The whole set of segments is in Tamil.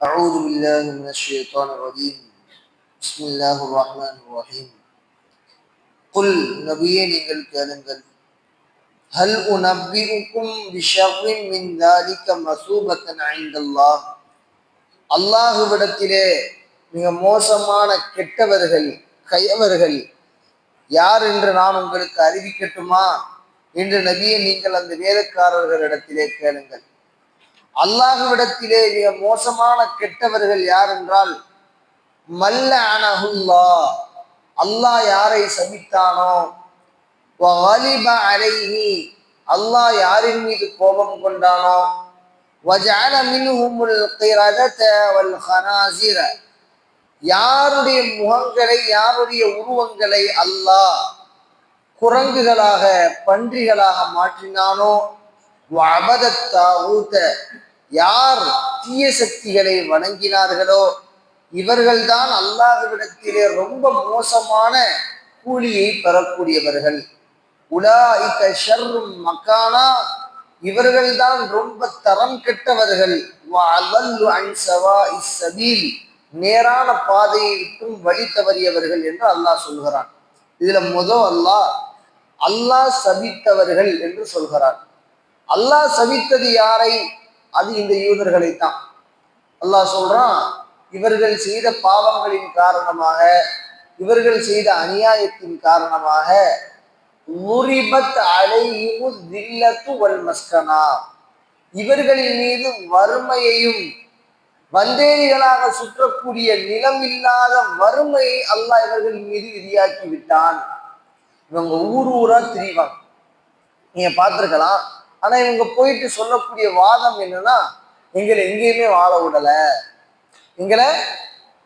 أعوذ بالله من الشيطان الرجيم بسم الله الرحمن الرحيم قل நபியே நீங்கள் கேளுங்கள் هل أنبئكم بشر من ذلك مثوبة عند الله அல்லாஹுவிடத்திலே மிக மோசமான கெட்டவர்கள் கையவர்கள் யார் என்று நான் உங்களுக்கு அறிவிக்கட்டுமா என்று நபியை நீங்கள் அந்த வேதக்காரர்களிடத்திலே கேளுங்கள் அல்லாஹுவிடத்திலே மிக மோசமான கெட்டவர்கள் யார் என்றால் மல்ல அனகுல்லா அல்லாஹ் யாரை சபித்தானோ? அலைஹி அல்லாஹ் யாரின் மீது கோபம் கொண்டானோ? வஜால மின்ஹுமுல் qiradata வல் khanaziர யாருடைய முகங்களை யாருடைய உருவங்களை அல்லாஹ் குரங்குகளாக பன்றிகளாக மாற்றினானோ? வபதத்தாவூத்த யார் தீய சக்திகளை வணங்கினார்களோ இவர்கள்தான் அல்லாஹ்விடத்திலே ரொம்ப மோசமான கூலியை பெறக்கூடியவர்கள். உலாய்க ஷர்ரும் மக்கானா இவர்கள்தான் ரொம்ப தரம் கெட்டவர்கள். வஅல்லு அன் நேரான பாதையை விட்டும் வழி தவறியவர்கள் என்று அல்லாஹ் சொல்கிறான். இதுல முதல் அல்லாஹ் அல்லாஹ் சபித்தவர்கள் என்று சொல்கிறான். அல்லாஹ் சபித்தது யாரை? அது இந்த யூதர்களை தான் அல்லாஹ் சொல்றான் இவர்கள் செய்த பாவங்களின் காரணமாக இவர்கள் செய்த அநியாயத்தின் காரணமாக இவர்களின் மீது வறுமையையும் வந்தேரிகளாக சுற்றக்கூடிய நிலம் இல்லாத வறுமையை அல்லாஹ் இவர்களின் மீது விதியாக்கி விட்டான். இவங்க ஊர் ஊரா திரிவாங்க. நீங்க பார்த்துருக்கலாம் ஆனா இவங்க போயிட்டு சொல்லக்கூடிய வாதம் என்னன்னா எங்களை எங்கேயுமே வாழ விடல. எங்களை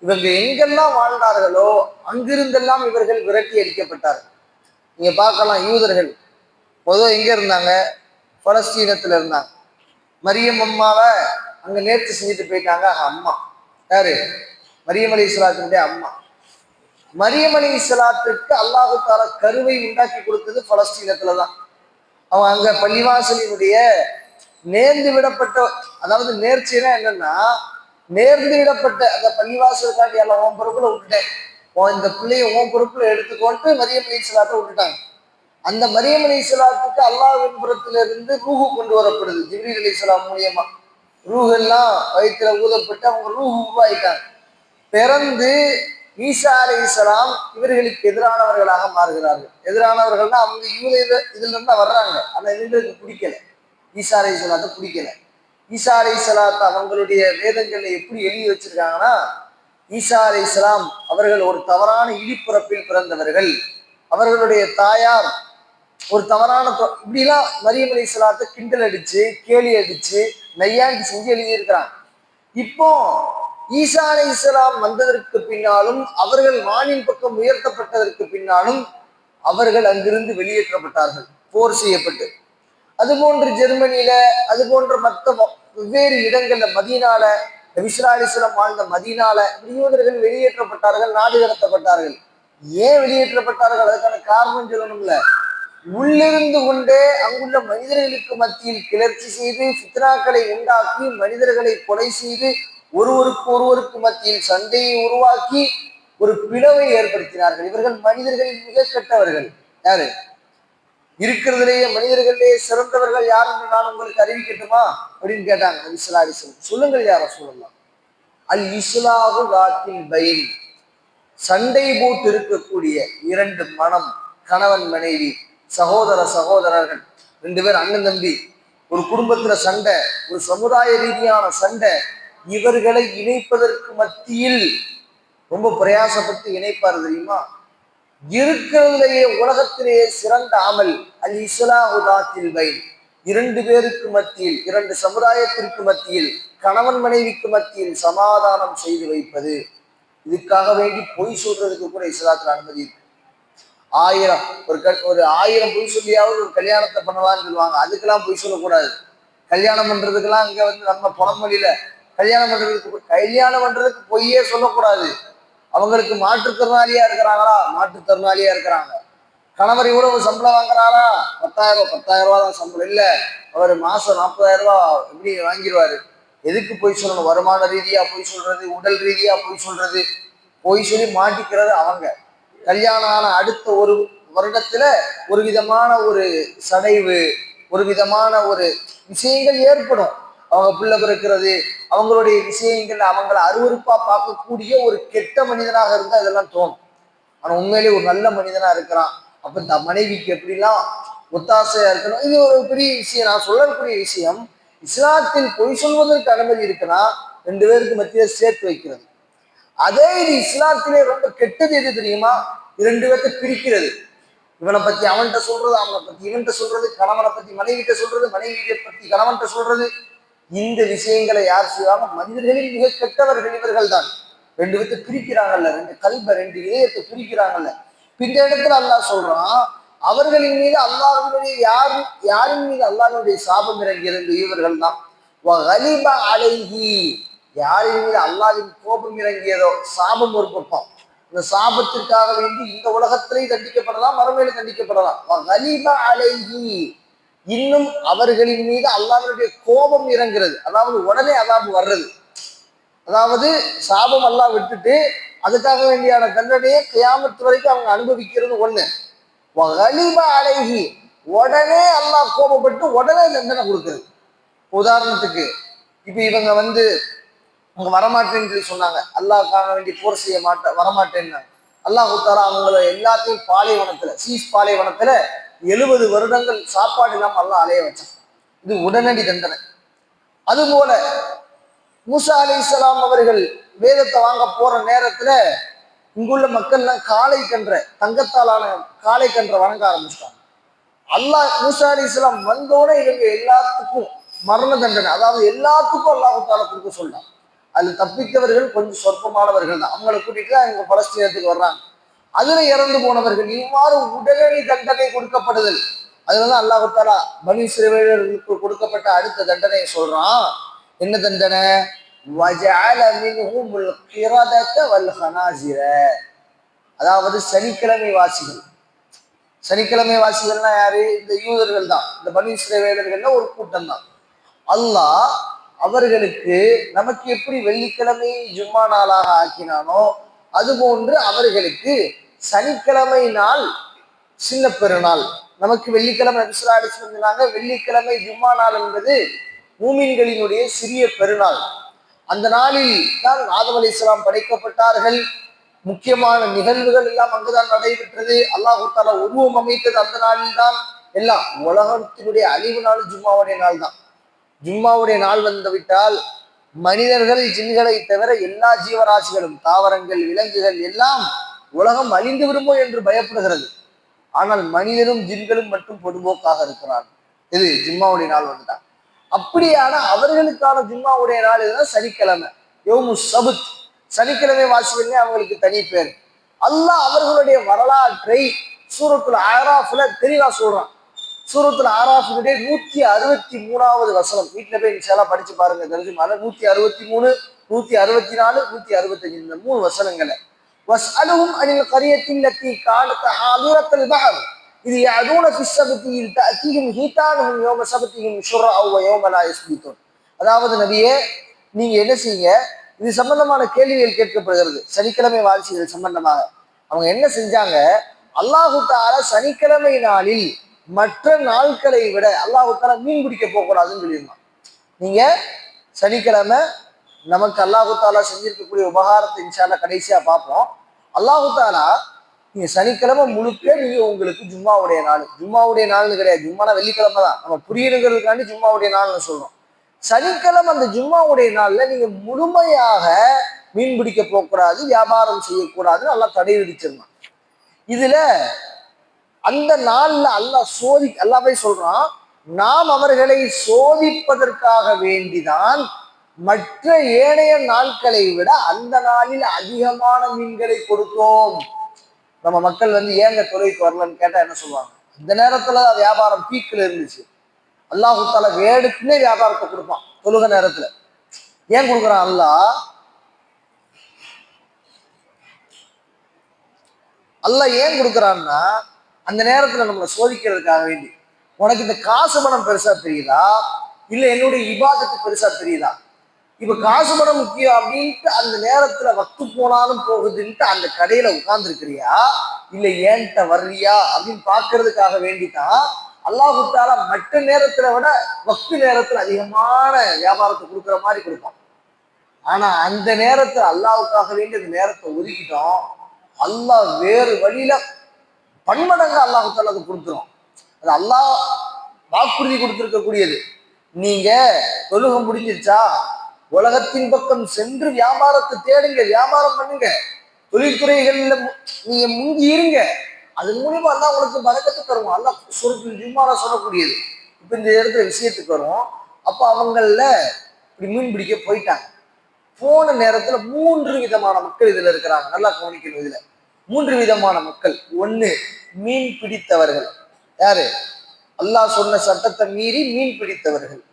இவங்க எங்கெல்லாம் வாழ்ந்தார்களோ அங்கிருந்தெல்லாம் இவர்கள் விரட்டி அடிக்கப்பட்டார்கள் நீங்க பார்க்கலாம் யூதர்கள். பொதுவாக எங்க இருந்தாங்க? பலஸ்தீனத்துல இருந்தாங்க. மரியம் அம்மாவை அங்க நேர்த்து செஞ்சுட்டு போயிட்டாங்க. அம்மா. யாரு? மரியம் அலி இஸ்லாத்தினுடைய அம்மா. மரியம் அலி இஸ்லாத்திற்கு அல்லாஹு தாலா கருவை உண்டாக்கி கொடுத்தது பலஸ்தீனத்துல தான் அவன் அங்க பள்ளிவாசலினுடைய நேர்ந்து விடப்பட்ட அதாவது நேர்ச்சினா என்னன்னா நேர்ந்து விடப்பட்ட அந்த பள்ளிவாசலுக்காண்டி எல்லாம் உன் பொறுப்புல விட்டுட்டேன். உன் இந்த பிள்ளைய உன் பொறுப்புல எடுத்துக்கொண்டு மரியம் அலி விட்டுட்டாங்க. அந்த மரியம் அலி இஸ்லாத்துக்கு புறத்திலிருந்து ரூஹு கொண்டு வரப்படுது ஜிப்ரீல் அலி இஸ்லாம் மூலியமா. ரூஹெல்லாம் வயிற்றுல ஊதப்பட்டு அவங்க ரூஹு உருவாயிட்டாங்க பிறந்து ஈசா அலி இஸ்லாம் இவர்களுக்கு எதிரானவர்களாக மாறுகிறார்கள். எதிரானவர்கள்னா அவங்க இவங்க இது இதுல இருந்து தான் வர்றாங்க. ஆனா இவங்களுக்கு பிடிக்கல. ஈசா அலி இஸ்லாத்தை பிடிக்கல. ஈசா அலி இஸ்லாத்தை அவங்களுடைய வேதங்களை எப்படி எழுதி வச்சிருக்காங்கன்னா ஈசா அலி இஸ்லாம் அவர்கள் ஒரு தவறான இடிப்புறப்பில் பிறந்தவர்கள். அவர்களுடைய தாயார் ஒரு தவறான தொ- இப்படிலாம் மரியம் அலி இஸ்லாத்தை கிண்டல் அடிச்சு கேலி அடிச்சு நையாண்டி செஞ்சு எழுதியிருக்கிறாங்க. இப்போ ஈசா அலி இஸ்லாம் வந்ததற்கு பின்னாலும் அவர்கள் வானின் பக்கம் உயர்த்தப்பட்டதற்கு பின்னாலும் அவர்கள் அங்கிருந்து வெளியேற்றப்பட்டார்கள் போர் செய்யப்பட்டு. அதுபோன்று ஜெர்மனியில அது போன்ற மற்ற வெவ்வேறு இடங்கள்ல மதியனால விஸ்ரா அலிஸ்லாம் வாழ்ந்த மதியனால யூதர்கள் வெளியேற்றப்பட்டார்கள் நாடு கடத்தப்பட்டார்கள். ஏன் வெளியேற்றப்பட்டார்கள்? அதுக்கான காரணம் சொல்லணும்ல. உள்ளிருந்து கொண்டே அங்குள்ள மனிதர்களுக்கு மத்தியில் கிளர்ச்சி செய்து சித்ராக்களை உண்டாக்கி மனிதர்களை கொலை செய்து ஒருவருக்கு ஒருவருக்கு மத்தியில் சண்டையை உருவாக்கி ஒரு பிளவை ஏற்படுத்தினார்கள். இவர்கள் மனிதர்களில் மிக கெட்டவர்கள். யாரு? இருக்கிறதுலேயே மனிதர்களிலேயே சிறந்தவர்கள் யார் என்று நான் உங்களுக்கு அறிவிக்கட்டுமா? அப்படின்னு கேட்டாங்க நபி ஸல்லல்லாஹு சொல்லுங்கள் யார சொல்லலாம் அல் இஸ்லாஹு காத்தில் பயில் சண்டை போட்டு இருக்கக்கூடிய இரண்டு மனம் கணவன் மனைவி சகோதர சகோதரர்கள். ரெண்டு பேர் அண்ணன் தம்பி. ஒரு குடும்பத்துல சண்டை ஒரு சமுதாய ரீதியான சண்டை இவர்களை இணைப்பதற்கு மத்தியில் ரொம்ப பிரயாசப்பட்டு இணைப்பார் தெரியுமா? இருக்கிறதுலேயே உலகத்திலேயே சிறந்த அமல் அல் இஸ்லாஹுதாத்தில் பைன். இரண்டு பேருக்கு மத்தியில் இரண்டு சமுதாயத்திற்கு மத்தியில் கணவன் மனைவிக்கு மத்தியில் சமாதானம் செய்து வைப்பது. இதுக்காக வேண்டி பொய் சொல்றதுக்கு கூட இஸ்லாத்தில் அனுமதி இருக்கு. ஆயிரம் ஒரு க ஒரு ஆயிரம் பொய் சொல்லியாவது ஒரு கல்யாணத்தை பண்ணலாம்னு சொல்லுவாங்க. அதுக்கெல்லாம் பொய் சொல்லக்கூடாது. கல்யாணம் பண்றதுக்கெல்லாம் இங்க வந்து நம்ம புறமொழியில கல்யாணம் பண்றதுக்கு கல்யாணம் பண்றதுக்கு பொய்யே சொல்லக்கூடாது. அவங்களுக்கு மாற்றுத்திறனாளியா இருக்கிறாங்களா? மாற்றுத்திறனாளியா இருக்கிறாங்க. கணவர் இவ்வளவு சம்பளம் வாங்குறாரா? பத்தாயிரம் ரூபாய் பத்தாயிரம் ரூபாய் தான் சம்பளம். இல்ல அவர் மாசம் நாற்பதாயிரம் ரூபாய் எப்படி வாங்கிடுவாரு? எதுக்கு பொய் சொல்லணும்? வருமான ரீதியா பொய் சொல்றது உடல் ரீதியா பொய் சொல்றது? பொய் சொல்லி மாட்டிக்கிறது அவங்க. கல்யாணம் ஆன அடுத்த ஒரு வருடத்துல ஒரு விதமான ஒரு சடைவு ஒரு விதமான ஒரு விஷயங்கள் ஏற்படும். அவங்க பிள்ளை பிறக்கிறது அவங்களுடைய விஷயங்கள் அவங்கள அருவருப்பா பார்க்கக்கூடிய ஒரு கெட்ட மனிதனாக இருந்தால் இதெல்லாம் தோணும். ஆனால் உண்மையிலேயே ஒரு நல்ல மனிதனா இருக்கிறான். அப்ப இந்த மனைவிக்கு எப்படிலாம் ஒத்தாசையா இருக்கணும்? இது ஒரு பெரிய விஷயம். நான் சொல்லக்கூடிய விஷயம் இஸ்லாத்தில் பொய் சொல்வதற்கு அனுமதி இருக்குன்னா ரெண்டு பேருக்கு மத்தியில சேர்த்து வைக்கிறது. அதே இது இஸ்லாத்திலே ரொம்ப கெட்டது எது தெரியுமா? இரண்டு பேர்த்த பிரிக்கிறது. இவனை பத்தி அவன்கிட்ட சொல்றது அவனை பத்தி இவன்கிட்ட சொல்றது கணவனை பத்தி மனைவிட்ட சொல்றது மனைவியை பத்தி கணவன்கிட்ட சொல்றது. இந்த விஷயங்களை யார் செய்வாங்க? மனிதர்களில் மிக கெட்டவர்கள் இவர்கள் தான் ரெண்டு பேர்த்த பிரிக்கிறாங்கல்ல ரெண்டு கல்வை ரெண்டு இதயத்தை பிரிக்கிறாங்கல்ல. இந்த இடத்துல அல்லாஹ் சொல்றான் அவர்களின் மீது அல்லாஹனுடைய யார் யாரின் மீது அல்லாஹனுடைய சாபம் இறங்கியது? இவர்கள் தான் வகலிப யாரின் மீது அல்லாஹின் கோபம் இறங்கியதோ? சாபம் ஒரு பக்கம். இந்த சாபத்திற்காக வேண்டி இந்த உலகத்திலேயே தண்டிக்கப்படலாம் மறுமையில தண்டிக்கப்படலாம். அழகி இன்னும் அவர்களின் மீது அல்லாஹ்வுடைய கோபம் இறங்குறது. அதாவது உடனே அதாபு வர்றது. அதாவது சாபம் அல்லாஹ் விட்டுட்டு அதுக்காக வேண்டியான தண்டனையை கியாமத்து வரைக்கும் அவங்க அனுபவிக்கிறது ஒண்ணு. வகலிப அலைஹி. உடனே அல்லாஹ் கோபப்பட்டு உடனே தண்டனை கொடுக்குறது உதாரணத்துக்கு இப்ப இவங்க வந்து அவங்க வரமாட்டேன்னு சொல்லி சொன்னாங்க. அல்லாஹ்க்காக வேண்டி போர் செய்ய மாட்ட வரமாட்டேன்னு அல்லாஹ் தாலா அவங்கள எல்லாத்தையும் பாலைவனத்துல சீஸ் பாலைவனத்துல எழுபது வருடங்கள் சாப்பாடு இல்லாமல் அல்லாஹ் அலைய வச்சான். இது உடனடி தண்டனை. அதுபோல மூசா அலி இஸ்லாம் அவர்கள் வேதத்தை வாங்க போற நேரத்துல இங்குள்ள மக்கள்லாம் காளை கன்ற தங்கத்தாலான காளை கன்ற வணங்க ஆரம்பிச்சிட்டாங்க. அல்லாஹ் மூசா அலி இஸ்லாம் வந்தோட இவங்க எல்லாத்துக்கும் மரண தண்டனை அதாவது எல்லாத்துக்கும் அல்லாஹு தாலத்திற்கு கொடுக்க சொல்றான். அதுல தப்பித்தவர்கள் கொஞ்சம் சொற்பமானவர்கள் தான். அவங்கள கூட்டிட்டு தான் இவங்க பலஸ்தீனத்துக்கு வர்றாங்க. அதுல இறந்து போனவர்கள் இவ்வாறு உடனடி தண்டனை கொடுக்கப்படுதல். அதுலதான் அல்லாஹாலா பனி சிறுவர்களுக்கு கொடுக்கப்பட்ட அடுத்த தண்டனையை சொல்றான். என்ன தண்டனை? அதாவது சனிக்கிழமை வாசிகள். சனிக்கிழமை வாசிகள்னா யாரு? இந்த யூதர்கள் தான். இந்த பனி சிறைவேலர்கள்ல ஒரு கூட்டம் தான். அல்லாஹ் அவர்களுக்கு நமக்கு எப்படி வெள்ளிக்கிழமை ஜும்மா நாளாக ஆக்கினானோ அதுபோன்று அவர்களுக்கு சனிக்கிழமை நாள் சின்ன பெருநாள். நமக்கு வெள்ளிக்கிழமை நபிசுல்லா சொன்னாங்க வெள்ளிக்கிழமை ஜும்மா நாள் என்பது மூமின்களினுடைய சிறிய பெருநாள். அந்த நாளில் தான் ஆதம் அலி இஸ்லாம் படைக்கப்பட்டார்கள். முக்கியமான நிகழ்வுகள் எல்லாம் அங்குதான் நடைபெற்றது. அல்லாஹு தாலா உருவம் அமைத்தது அந்த நாளில் தான். எல்லாம் உலகத்தினுடைய அழிவு நாள் ஜும்மாவுடைய நாள் தான். ஜும்மாவுடைய நாள் வந்துவிட்டால் மனிதர்கள் ஜின்களை தவிர எல்லா ஜீவராசிகளும் தாவரங்கள் விலங்குகள் எல்லாம் உலகம் அழிந்து விடுமோ என்று பயப்படுகிறது. ஆனால் மனிதனும் ஜின்களும் மட்டும் பொதுபோக்காக இருக்கிறார் இது ஜிம்மாவுடைய நாள் வந்துட்டான் அப்படியான அவர்களுக்கான ஜிம்மாவுடைய நாள் இதுதான் சனிக்கிழமை. யோமு சபுத். சனிக்கிழமை வாசிக்கவே அவங்களுக்கு தனி பேர். அல்லாஹ் அவர்களுடைய வரலாற்றை சூரத்துல ஆராஃப்ல தெளிவா சொல்றான். சூரத்துல ஆராஃபினுடைய நூத்தி அறுபத்தி மூணாவது வசனம். வீட்டுல போய் இன்ஷால்லா படிச்சு பாருங்க தெரிஞ்சுமால நூத்தி அறுபத்தி மூணு நூத்தி அறுபத்தி நாலு நூத்தி அறுபத்தஞ்சு. இந்த மூணு வசனங்களை. واسألهم عن القرية التي كانت حاضرة البحر إذ يعدون في السبت إذ تأتيهم هيتانهم يوم سبتهم شرعا ويوم لا يسبتون அதாவது நபியே நீங்க என்ன செய்யுங்க இது சம்பந்தமான கேள்விகள் கேட்கப்படுகிறது சனிக்கிழமை வாரிசுகள் சம்பந்தமாக அவங்க என்ன செஞ்சாங்க அல்லாஹு தாலா சனிக்கிழமை நாளில் மற்ற நாட்களை விட அல்லாஹு தாலா மீன் பிடிக்க போகக்கூடாதுன்னு சொல்லியிருந்தான் நீங்க சனிக்கிழமை நமக்கு அல்லாஹு தாலா செஞ்சிருக்கக்கூடிய உபகாரத்தை இன்ஷால்லா கடைசியா பார்ப்போம். அல்லாஹு தாலா நீங்க சனிக்கிழமை முழுக்க நீங்க உங்களுக்கு ஜும்மாவுடைய நாள். ஜும்மாவுடைய நாள்னு கிடையாது. ஜும்மானா வெள்ளிக்கிழமை தான். நம்ம புரியணுங்கிறதுக்காண்டி ஜும்மாவுடைய நாள்னு சொல்றோம். சனிக்கிழமை அந்த ஜும்மாவுடைய நாள்ல நீங்க முழுமையாக மீன் பிடிக்க போகக்கூடாது வியாபாரம் செய்யக்கூடாதுன்னு நல்லா தடை விதிச்சிருந்தான். இதுல அந்த நாள்ல அல்லாஹ் சோதி அல்லாவே சொல்றான் நாம் அவர்களை சோதிப்பதற்காக வேண்டிதான் மற்ற ஏனைய நாட்களை விட அந்த நாளில் அதிகமான மீன்களை கொடுத்தோம். நம்ம மக்கள் வந்து ஏங்க துறைக்கு வரலன்னு கேட்டா என்ன சொல்லுவாங்க? இந்த நேரத்துல வியாபாரம் பீக்கில் இருந்துச்சு. அல்லாஹு தால வேடுக்குன்னே வியாபாரத்தை கொடுப்பான். தொழுக நேரத்துல. ஏன் கொடுக்குறான்? அல்லாஹ் அல்லா ஏன் கொடுக்குறான்னா அந்த நேரத்துல நம்மளை சோதிக்கிறதுக்காக வேண்டி. உனக்கு இந்த காசு பணம் பெருசா தெரியுதா? இல்ல என்னுடைய இபாதத்து பெருசா தெரியுதா? இப்ப காசு பணம் முக்கியம் அப்படின்ட்டு அந்த நேரத்துல வத்து போனாலும் போகுதுன்ட்டு அந்த கடையில உட்கார்ந்துருக்கிறியா? இல்ல ஏன்ட்ட வர்றியா? அப்படின்னு பாக்குறதுக்காக வேண்டிதான் அல்லாஹுத்தால மற்ற நேரத்துல விட வக்து நேரத்துல அதிகமான வியாபாரத்தை கொடுக்குற மாதிரி கொடுப்பான். ஆனா அந்த நேரத்துல அல்லாவுக்காக வேண்டி அந்த நேரத்தை ஒதுக்கிட்டோம். அல்லாஹ் வேறு வழியில பன்மடங்கு அல்லாஹுத்தால அதை கொடுத்துரும். அது அல்லாஹ் வாக்குறுதி கொடுத்துருக்கக்கூடியது. நீங்க தொழுகம் முடிஞ்சிருச்சா? உலகத்தின் பக்கம் சென்று வியாபாரத்தை தேடுங்க வியாபாரம் பண்ணுங்க. தொழில்துறைகள்ல நீங்க முங்கி இருங்க. அதன் மூலியமா அல்லாஹ் உங்களுக்கு பறக்கத்து தருவோம் அல்லாஹ் சுரத்தில் ஜும்மாரா சொல்லக்கூடியது. இப்ப இந்த இடத்துல விஷயத்துக்கு வரும் அப்ப அவங்கள இப்படி மீன் பிடிக்க போயிட்டாங்க. போன நேரத்துல மூன்று விதமான மக்கள் இதுல இருக்கிறாங்க. நல்லா கவனிக்கணும் இதுல. மூன்று விதமான மக்கள். ஒண்ணு மீன் பிடித்தவர்கள். யாரு? அல்லாஹ் சொன்ன சட்டத்தை மீறி மீன் பிடித்தவர்கள்.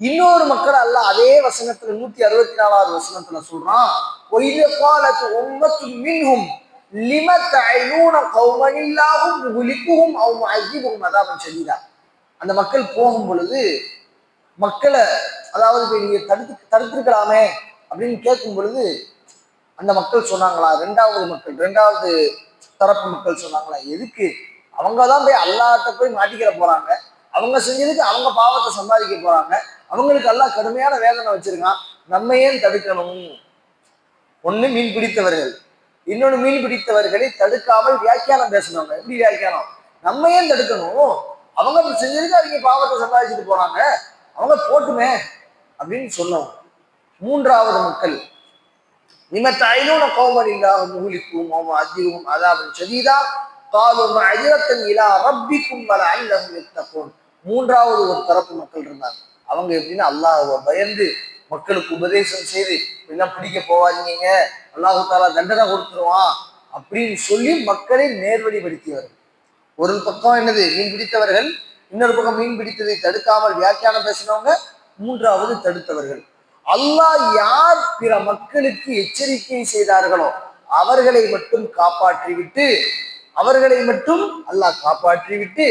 இன்னொரு மக்கள் அல்ல அதே வசனத்துல நூத்தி அறுபத்தி நாலாவது வசனத்துல சொல்றான் மின்ஹும் லிம தஅலூன கௌமன் இல்லாஹும் முஹ்லிக்குஹும் அவ் முஅذிபுஹும் அந்த மக்கள் போகும் பொழுது மக்களை அதாவது நீங்க தடுத்து தடுத்திருக்கலாமே அப்படின்னு கேட்கும் பொழுது அந்த மக்கள் சொன்னாங்களா ரெண்டாவது மக்கள் ரெண்டாவது தரப்பு மக்கள் சொன்னாங்களா எதுக்கு? அவங்க தான் போய் அல்லாட்ட போய் மாட்டிக்கிற போறாங்க. அவங்க செஞ்சதுக்கு அவங்க பாவத்தை சம்பாதிக்க போறாங்க. அவங்களுக்கு எல்லாம் கடுமையான வேதனை வச்சிருக்கான். நம்ம ஏன் தடுக்கணும்? ஒன்று மீன் பிடித்தவர்கள். இன்னொன்று மீன் பிடித்தவர்களை தடுக்காமல் வியாக்கியானம் பேசணுங்க. எப்படி வியாக்கியானம்? நம்ம ஏன் தடுக்கணும்? அவங்க அப்படி செஞ்சதுக்கு அவங்க பாவத்தை சம்பாதிச்சுட்டு போறாங்க. அவங்க போட்டுமே அப்படின்னு சொன்னோம் மூன்றாவது மக்கள். நிமத்தாயிலும் கோமர் இல்லாத முகுலிக்கும் ஓம அதிகவும் அதாவது செடிதான் காலும் அஜிரத்தன் இலா ரப்பிக்கும் வல அல்லம் மூன்றாவது ஒரு தரப்பு மக்கள் இருந்தாங்க. அவங்க எப்படின்னா அல்லாஹ் பயந்து மக்களுக்கு உபதேசம் செய்து என்ன பிடிக்க போவாதீங்க அல்லாஹு தாலா தண்டனை கொடுத்துருவான். அப்படின்னு சொல்லி மக்களை நேர்வழிப்படுத்தியவர்கள் ஒரு பக்கம் என்னது மீன் பிடித்தவர்கள் இன்னொரு பக்கம் மீன் பிடித்ததை தடுக்காமல் வியாக்கியானம் பேசினவங்க மூன்றாவது தடுத்தவர்கள். அல்லாஹ் யார் பிற மக்களுக்கு எச்சரிக்கை செய்தார்களோ அவர்களை மட்டும் காப்பாற்றி விட்டு அவர்களை மட்டும் அல்லாஹ் காப்பாற்றி விட்டு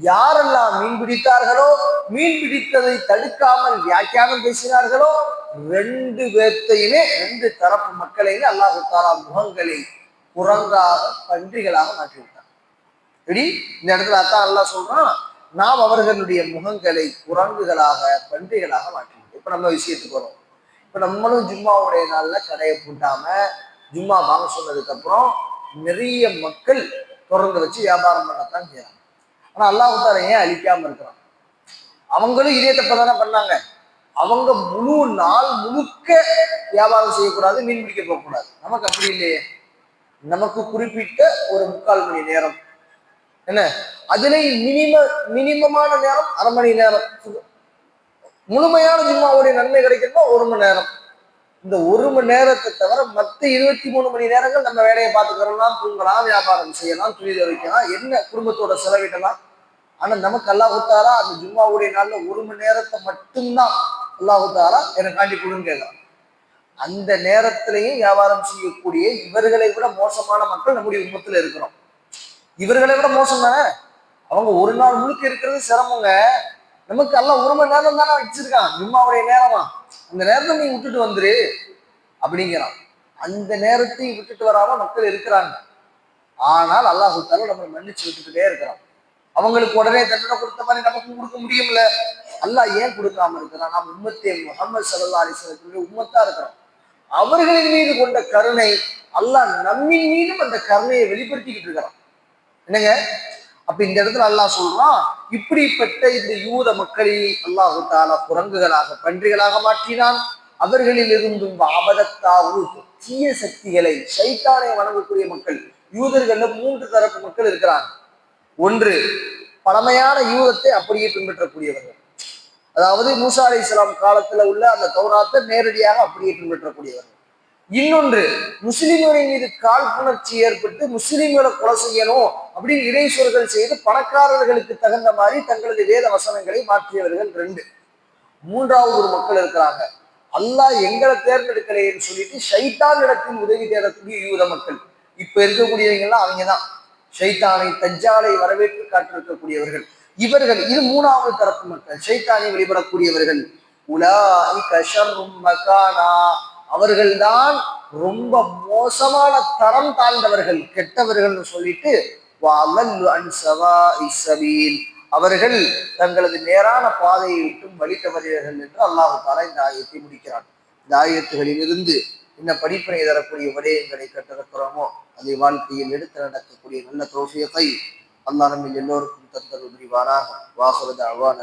யாரெல்லாம் மீன் பிடித்தார்களோ மீன் பிடித்ததை தடுக்காமல் வியாக்கியானம் பேசினார்களோ ரெண்டு பேர்த்தையுமே ரெண்டு தரப்பு மக்களையுமே அல்லாஹு தாலா முகங்களை குரங்காக பன்றிகளாக மாற்றிவிட்டார் எப்படி இந்த இடத்துல அத்தான் அல்லாஹ் சொல்றான் நாம் அவர்களுடைய முகங்களை குரங்குகளாக பன்றிகளாக மாற்றிவிட்டோம். இப்ப நம்ம விஷயத்துக்கு வரோம். இப்ப நம்மளும் ஜும்மாவுடைய நாள்ல கடையை பூட்டாம ஜும்மா வாங்க சொன்னதுக்கு அப்புறம் நிறைய மக்கள் தொடர்ந்து வச்சு வியாபாரம் பண்ணத்தான் செய்யறாங்க ஆனா அல்லாஹ் தாலா ஏன் அழிக்காம இருக்கிறான்? அவங்களும் இதே தப்ப தானே பண்ணாங்க. அவங்க முழு நாள் முழுக்க வியாபாரம் செய்யக்கூடாது மீன் பிடிக்க போகக்கூடாது. நமக்கு அப்படி இல்லையே. நமக்கு குறிப்பிட்ட ஒரு முக்கால் மணி நேரம். என்ன? அதுல மினிம மினிமமான நேரம் அரை மணி நேரம். முழுமையான ஜும்மாவுடைய நன்மை கிடைக்கணுமா ஒரு மணி நேரம். இந்த ஒரு மணி நேரத்தை தவிர மத்த இருபத்தி மூணு மணி நேரங்கள் நம்ம வேலையை பார்த்துக்கிறோம்னா தூங்கலாம் வியாபாரம் செய்யலாம் துணி வைக்கலாம் என்ன குடும்பத்தோட செலவிடலாம் ஆனா நமக்கு அல்லாஹு அந்த ஜும்மாவுடைய நாள்ல ஒரு மணி நேரத்தை மட்டும்தான் அல்லாஹு தாலா எனக்காண்டி கொடுன்னு கேட்கலாம் அந்த நேரத்திலையும் வியாபாரம் செய்யக்கூடிய இவர்களை விட மோசமான மக்கள் நம்முடைய உமத்துல இருக்கிறோம். இவர்களை விட மோசம் தானே? அவங்க ஒரு நாள் முழுக்க இருக்கிறது சிரமங்க. நமக்கு எல்லாம் ஒரு மணி நேரம் தானே வச்சிருக்கான். ஜும்மாவுடைய நேரமா? அந்த நேரத்தை நீ விட்டுட்டு வந்துரு அப்படிங்கிறான். அந்த நேரத்தையும் விட்டுட்டு வராம மக்கள் இருக்கிறாங்க. ஆனால் அல்லாஹு தாலா நம்மளை மன்னிச்சு விட்டுக்கிட்டே இருக்கிறான். அவங்களுக்கு உடனே தண்டனை கொடுத்த மாதிரி நமக்கு கொடுக்க முடியும்ல? அல்லாஹ் ஏன் கொடுக்காம இருக்கிறான்? நாம் உம்மத்தே முகமது சல்லா அலிஸ்வரத்துடைய உம்மத்தா இருக்கிறோம். அவர்களின் மீது கொண்ட கருணை அல்லாஹ் நம்மின் மீதும் அந்த கருணையை வெளிப்படுத்திக்கிட்டு இருக்கிறான். என்னங்க? அப்ப இந்த இடத்துல அல்லாஹ் சொல்றான் இப்படிப்பட்ட இந்த யூத மக்களை அல்லாஹு தாலா குரங்குகளாக பன்றிகளாக மாற்றினான். அவர்களில் இருந்தும் ஆபதத்தாவது தீய சக்திகளை சைத்தானை வணங்கக்கூடிய மக்கள் யூதர்கள்ல மூன்று தரப்பு மக்கள் இருக்கிறாங்க. ஒன்று பழமையான யூதத்தை அப்படியே பின்பற்றக்கூடியவர்கள். அதாவது மூசா அலி இஸ்லாம் காலத்துல உள்ள அந்த தௌராத்தை நேரடியாக அப்படியே பின்பற்றக்கூடியவர்கள். இன்னொன்று முஸ்லிம்களின் மீது காழ்ப்புணர்ச்சி ஏற்பட்டு முஸ்லிம்களை கொலை செய்யணும் அப்படின்னு இடைச்சொல்கள் செய்து பணக்காரர்களுக்கு தகுந்த மாதிரி தங்களது வேத வசனங்களை மாற்றியவர்கள் ரெண்டு. மூன்றாவது ஒரு மக்கள் இருக்கிறாங்க. அல்லாஹ் எங்களை தேர்ந்தெடுக்கலையேன்னு சொல்லிட்டு ஷைத்தான் இடத்தில் உதவி தேடக்கூடிய யூத மக்கள். இப்ப இருக்கக்கூடியவங்கெல்லாம் அவங்க தான். ஷைத்தானை தஜ்ஜாலை வரவேற்று காட்டிருக்கக்கூடியவர்கள் இவர்கள் இது மூணாவது தரப்பு மக்கள். ஷைத்தானை வழிபடக்கூடியவர்கள். உலாஇக மகானா. அவர்கள்தான் ரொம்ப மோசமான தரம் தாழ்ந்தவர்கள் கெட்டவர்கள்னு சொல்லிட்டு அன் அவர்கள் தங்களது நேரான பாதையை விட்டும் வழி தவறியவர்கள் என்று அல்லாஹு தாலா இந்த ஆயத்தை முடிக்கிறான். இந்த ஆயத்துகளிலிருந்து என்ன படிப்பினை தரக்கூடிய விடயங்களை கற்றிருக்கிறோமோ அதை வாழ்க்கையில் எடுத்து நடக்கக்கூடிய நல்ல தோஷியத்தை அல்லா நம்ம எல்லோருக்கும் தந்தல் புரிவாராக வாசுரத அவ்வாறு